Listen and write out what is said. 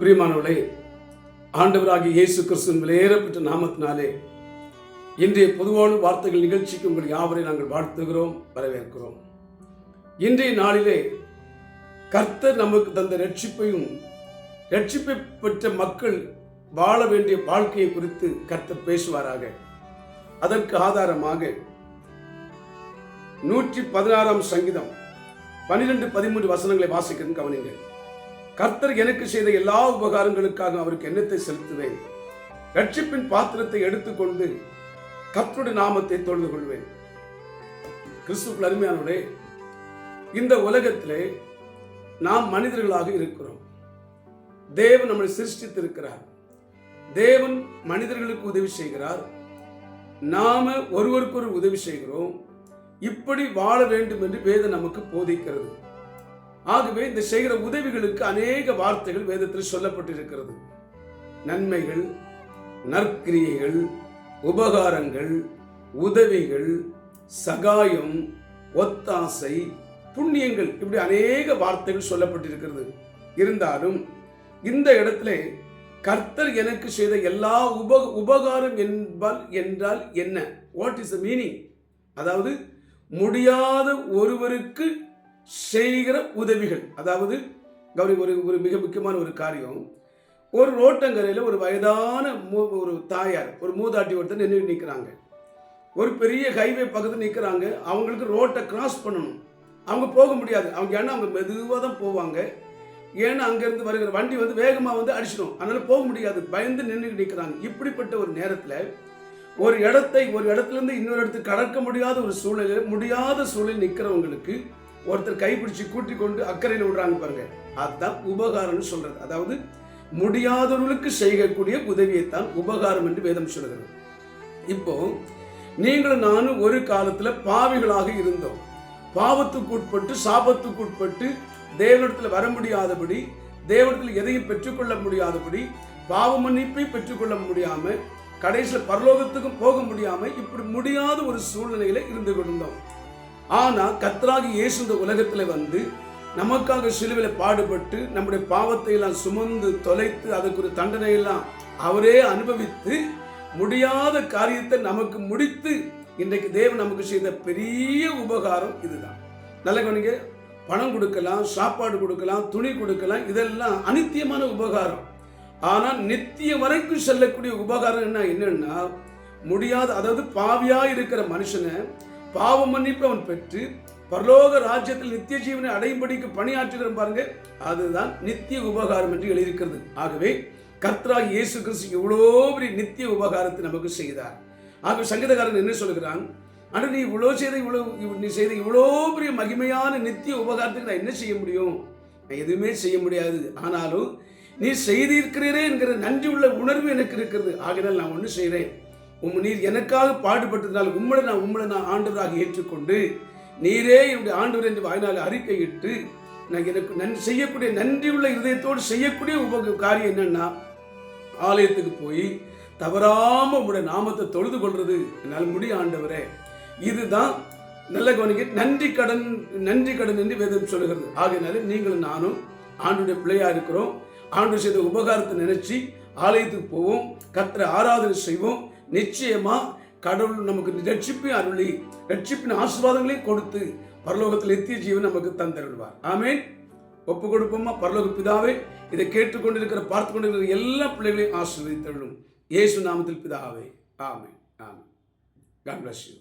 பிரியமானவர்களே ஆண்டவராகிய இயேசு கிறிஸ்துவின் விலையேறப்பட்ட நாமத்தினாலே இன்றைய பொதுவான வார்த்தைகள் நிகழ்ச்சிக்கு உங்கள் யாவரை நாங்கள் வாழ்த்துகிறோம் வரவேற்கிறோம். இன்றைய நாளிலே கர்த்தர் நமக்கு தந்த ரட்சிப்பையும் ரட்சிப்பை பெற்ற மக்கள் வாழ வேண்டிய வாழ்க்கையை குறித்து கர்த்தர் பேசுவாராக. அதற்கு ஆதாரமாக நூற்றி பதினாறாம் சங்கீதம் பன்னிரெண்டு பதிமூன்று வசனங்களை வாசிக்கிறேன் கவனிங்கள் கர்த்தர் எனக்கு செய்த எல்லா உபகாரங்களுக்காக அவருக்கு எண்ணத்தை செலுத்துவேன். ரட்சிப்பின் பாத்திரத்தை எடுத்துக்கொண்டு கர்த்தருடைய நாமத்தை தொழுது கொள்வேன். கிறிஸ்து அருமையானோடே இந்த உலகத்திலே நாம் மனிதர்களாக இருக்கிறோம். தேவன் நம்மளை சிருஷ்டித்திருக்கிறார். தேவன் மனிதர்களுக்கு உதவி செய்கிறார். நாம ஒருவருக்கொரு உதவி செய்கிறோம். இப்படி வாழ வேண்டும் என்று வேதம் நமக்கு போதிக்கிறது. ஆகவே இந்த செய்கிற உதவிகளுக்கு அநேக வார்த்தைகள் வேதத்தில் சொல்லப்பட்டிருக்கிறது. நன்மைகள் நற்கிரியைகள் உபகாரங்கள் உதவிகள் சகாயம் ஒத்தாசை புண்ணியங்கள் இப்படி அநேக வார்த்தைகள் சொல்லப்பட்டிருக்கிறது. இருந்தாலும் இந்த இடத்துல கர்த்தர் எனக்கு செய்த எல்லா உப உபகாரம் என்பால் என்றால் என்ன? வாட் இஸ் த மீனிங் அதாவது முடியாத ஒருவருக்கு செய்கிற உதவிகள். அதாவது கௌரி ஒரு ஒரு மிக முக்கியமான ஒரு காரியம். ஒரு ரோட்டங்கரையில் ஒரு வயதான மூ ஒரு தாயார் ஒரு மூதாட்டி ஒருத்தர் நின்று நிற்கிறாங்க ஒரு பெரிய ஹைவே பக்கத்தில் நிற்கிறாங்க அவங்களுக்கு ரோட்டை கிராஸ் பண்ணணும். அவங்க போக முடியாது. அவங்க ஏன்னா அவங்க மெதுவாக தான் போவாங்க. ஏன்னா அங்கேருந்து வருகிற வண்டி வந்து வேகமாக வந்து அடிச்சிடும். அதனால் போக முடியாது. பயந்து நின்று நிற்கிறாங்க இப்படிப்பட்ட ஒரு நேரத்தில் ஒரு இடத்தை ஒரு இடத்துலேருந்து இன்னொரு இடத்துக்கு கடக்க முடியாத ஒரு சூழ்நிலை முடியாத சூழலில் நிற்கிறவங்களுக்கு ஒருத்தர் கைப்பிடிச்சு கூட்டி கொண்டு அக்கறையில் விடுறாங்க பாருங்க. அதுதான் உபகாரம்னு சொல்றது. அதாவது முடியாதவர்களுக்கு செய்யக்கூடிய உதவியைத்தான் உபகாரம் என்று வேதம் சொல்கிறது இப்போ நீங்களும் நானும் ஒரு காலத்தில் பாவிகளாக இருந்தோம். பாவத்துக்கு உட்பட்டு சாபத்துக்கு உட்பட்டு தேவனிடத்தில் வர முடியாதபடி தேவனிடத்தில் எதையும் பெற்றுக்கொள்ள முடியாதபடி பாவ மன்னிப்பை பெற்றுக்கொள்ள முடியாம கடைசியில் பரலோகத்துக்கும் போக முடியாம இப்படி முடியாத ஒரு சூழ்நிலையில இருந்து கொண்டிருந்தோம். ஆனால் கத்ராகி இயேசு இந்த உலகத்தில் வந்து நமக்காக சிலுவையில் பாடுபட்டு நம்முடைய பாவத்தை எல்லாம் சுமந்து தொலைத்து அதுக்கு ஒரு தண்டனை எல்லாம் அவரே அனுபவித்து முடியாத காரியத்தை நமக்கு முடித்து இன்றைக்கு தேவன் நமக்கு செய்த பெரிய உபகாரம் இதுதான். நல்ல கவனிங்க பணம் கொடுக்கலாம் சாப்பாடு கொடுக்கலாம் துணி கொடுக்கலாம் இதெல்லாம் அனித்தியமான உபகாரம். ஆனால் நித்திய வரைக்கும் செல்லக்கூடிய உபகாரம் என்ன என்னன்னா முடியாத அதாவது பாவியா இருக்கிற மனுஷனை பாவ மன்னிப்பு அவன் பெற்று பரலோக ராஜ்யத்தில் நித்திய ஜீவனை அடையும்படிக்கு பணியாற்றுகிற பாருங்க அதுதான் நித்திய உபகாரம் என்று எழுதியிருக்கிறது. ஆகவே கர்த்தராக இயேசு கிறிஸ்து எவ்வளோ பெரிய நித்திய உபகாரத்தை நமக்கு செய்தார். ஆகவே சங்கீதக்காரன் என்ன சொல்கிறான்? ஆனால் நீ இவ்வளோ செய்த இவ்வளோ நீ செய்த இவ்வளோ பெரிய மகிமையான நித்திய உபகாரத்துக்கு நான் என்ன செய்ய முடியும்? நான் எதுவுமே செய்ய முடியாது. ஆனாலும் நீ செய்திருக்கிறீரே என்கிற நன்றி உள்ள உணர்வு எனக்கு இருக்கிறது. ஆகினால் நான் ஒன்று செய்கிறேன். உம் நீர் எனக்காக பாடுபட்டதால் உம்மளை நான் உம்மளை நான் ஆண்டவராக ஏற்றுக்கொண்டு நீரே என்னுடைய ஆண்டவர் என்று வாய்நாள் அறிக்கையிட்டு நான் எனக்கு நன் செய்யக்கூடிய நன்றி உள்ள இதயத்தோடு செய்யக்கூடிய உப காரியம் என்னன்னா ஆலயத்துக்கு போய் தவறாம உங்களுடைய நாமத்தை தொழுது கொள்வது என்னால் முடிய ஆண்டவரே. இதுதான் நல்ல கவனிக்க நன்றி கடன் நன்றி கடன் என்று வேதம் சொல்லுகிறது. ஆகையினால நீங்களும் நானும் ஆண்டுடைய பிள்ளையா இருக்கிறோம். ஆண்டு செய்த உபகாரத்தை நினைச்சு ஆலயத்துக்கு போவோம். கத்திர ஆராதனை செய்வோம். நிச்சயமா கடவுள் நமக்கு ரட்சிப்பையும் அருளி ரட்சிப்பின் ஆசீர்வாதங்களையும் கொடுத்து பரலோகத்தில் எத்திய ஜீவன் நமக்கு தந்தருள்வார். ஆமேன். ஒப்பு கொடுப்போமா பரலோக பிதாவே இதை கேட்டுக்கொண்டிருக்கிற பார்த்து கொண்டிருக்கிற எல்லா பிள்ளைகளையும் ஆசீர்வதித்தருளும். இயேசு நாமத்தில் பிதாவே. ஆமேன். ஆமே காட் பிளஸ் யூ